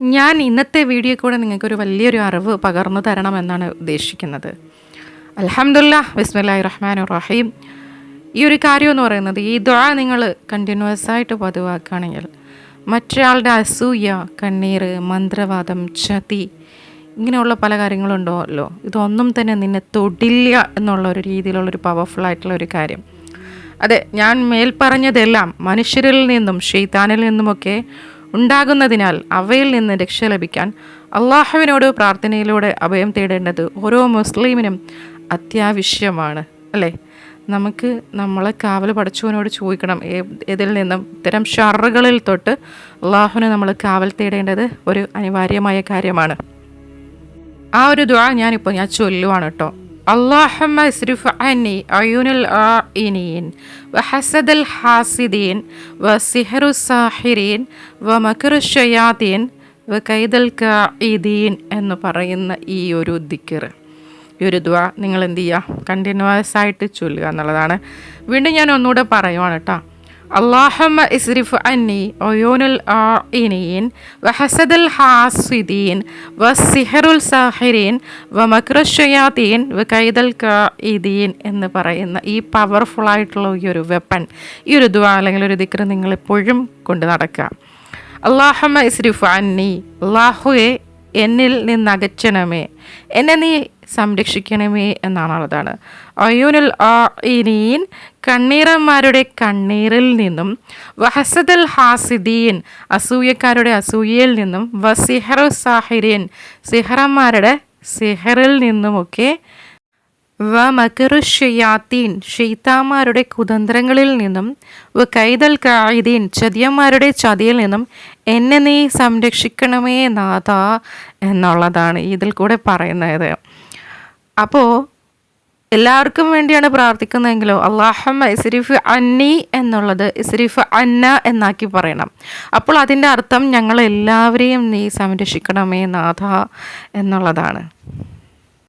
ഞാൻ ഇന്നത്തെ വീഡിയോ കൂടെ നിങ്ങൾക്കൊരു വലിയൊരു അറിവ് പകർന്നു തരണമെന്നാണ് ഉദ്ദേശിക്കുന്നത്. അലഹമുല്ല ബിസ്മില്ലാഹി റഹ്മാൻ റഹീം. ഈ ഒരു കാര്യം എന്ന് പറയുന്നത് ഈ ദുഴ നിങ്ങൾ കണ്ടിന്യൂസ് ആയിട്ട് പതിവാക്കുകയാണെങ്കിൽ മറ്റൊരാളുടെ അസൂയ കണ്ണീർ മന്ത്രവാദം ചതി ഇങ്ങനെയുള്ള പല കാര്യങ്ങളുണ്ടല്ലോ ഇതൊന്നും തന്നെ നിന്നെ തൊടില്ല എന്നുള്ള ഒരു രീതിയിലുള്ളൊരു പവർഫുൾ ആയിട്ടുള്ള ഒരു കാര്യം. അതെ ഞാൻ മേൽപ്പറഞ്ഞതെല്ലാം മനുഷ്യരിൽ നിന്നും ഷെയ്ത്താനിൽ നിന്നുമൊക്കെ ഉണ്ടാകുന്നതിനാൽ അവയിൽ നിന്ന് രക്ഷ ലഭിക്കാൻ അള്ളാഹുവിനോട് പ്രാർത്ഥനയിലൂടെ അഭയം തേടേണ്ടത് ഓരോ മുസ്ലിമിനും അത്യാവശ്യമാണ് അല്ലേ? നമുക്ക് നമ്മളെ കാവൽ പഠിച്ചവനോട് ചോദിക്കണം ഇതിൽ നിന്നും ഇത്തരം ഷറുകളിൽ തൊട്ട് അള്ളാഹുവിനെ നമ്മൾ കാവൽ തേടേണ്ടത് ഒരു അനിവാര്യമായ കാര്യമാണ്. ആ ഒരു ദ്വാ ഞാനിപ്പോൾ ഞാൻ ചൊല്ലുവാണ് കേട്ടോ اللهم اصرف عني عيون العائنين وحسد الحاسدين وسحر الساحرين ومكر الشياطين وكيد الكائدين എന്ന് പറയുന്ന ഈ ഒരു ദിക്കർ ഈ ഒരു ദ്വാ നിങ്ങൾ എന്ത് ചെയ്യുക കണ്ടിന്യൂസ് ആയിട്ട് ചൊല്ലുക എന്നുള്ളതാണ് വീണ്ടും ഞാൻ ഒന്നുകൂടെ പറയുവാണ് കേട്ടോ അള്ളാഹമ്മ ഇസ്രിഫ് അന്നി ഒയൂനുൽ ആഇനീൻ വഹസദുൽ ഹാസിദീൻ വ സിഹറുൽ സാഹിരീൻ വ മക്രഷയാത്തീൻ വ എന്ന് പറയുന്ന ഈ പവർഫുള്ളായിട്ടുള്ള ഈ ഒരു വെപ്പൺ ഈ ഒരു ദുആ അല്ലെങ്കിൽ ഒരു ദിക്ര നിങ്ങളെപ്പോഴും കൊണ്ട് നടക്കുക. അള്ളാഹമ്മ ഇസ്രിഫ് അന്നി അള്ളാഹുയെ എന്നിൽ നിന്നകറ്റണമേ. എന്നെ നീ സംരക്ഷിക്കണമേ എന്നാണുള്ളതാണ്. അയ്യൂനുൽ ആഇനീൻ കണ്ണീറന്മാരുടെ കണ്ണീറിൽ നിന്നും വഹസദൽ ഹാസിദീൻ അസൂയക്കാരുടെ അസൂയയിൽ നിന്നും വസിഹറു സാഹിരീൻ സിഹറന്മാരുടെ സിഹറിൽ നിന്നുമൊക്കെ വ മകറുഷയാത്തീൻ ഷെയ്ത്താമാരുടെ കുതന്ത്രങ്ങളിൽ നിന്നും വ കൈതൽ കായിദീൻ ചതിയന്മാരുടെ ചതിയിൽ നിന്നും എന്നെ നീ സംരക്ഷിക്കണമേ നാഥ എന്നുള്ളതാണ് ഇതിൽ കൂടെ പറയുന്നത്. അപ്പോൾ എല്ലാവർക്കും വേണ്ടിയാണ് പ്രാർത്ഥിക്കുന്നതെങ്കിലോ അള്ളാഹമ്മ ഇസ്രിഫ് അന്നി എന്നുള്ളത് ഇസ്രിഫ് അന്ന എന്നാക്കി പറയണം. അപ്പോൾ അതിന്റെ അർത്ഥം ഞങ്ങൾ എല്ലാവരെയും നീ സംരക്ഷിക്കണമേ നാഥ എന്നുള്ളതാണ്.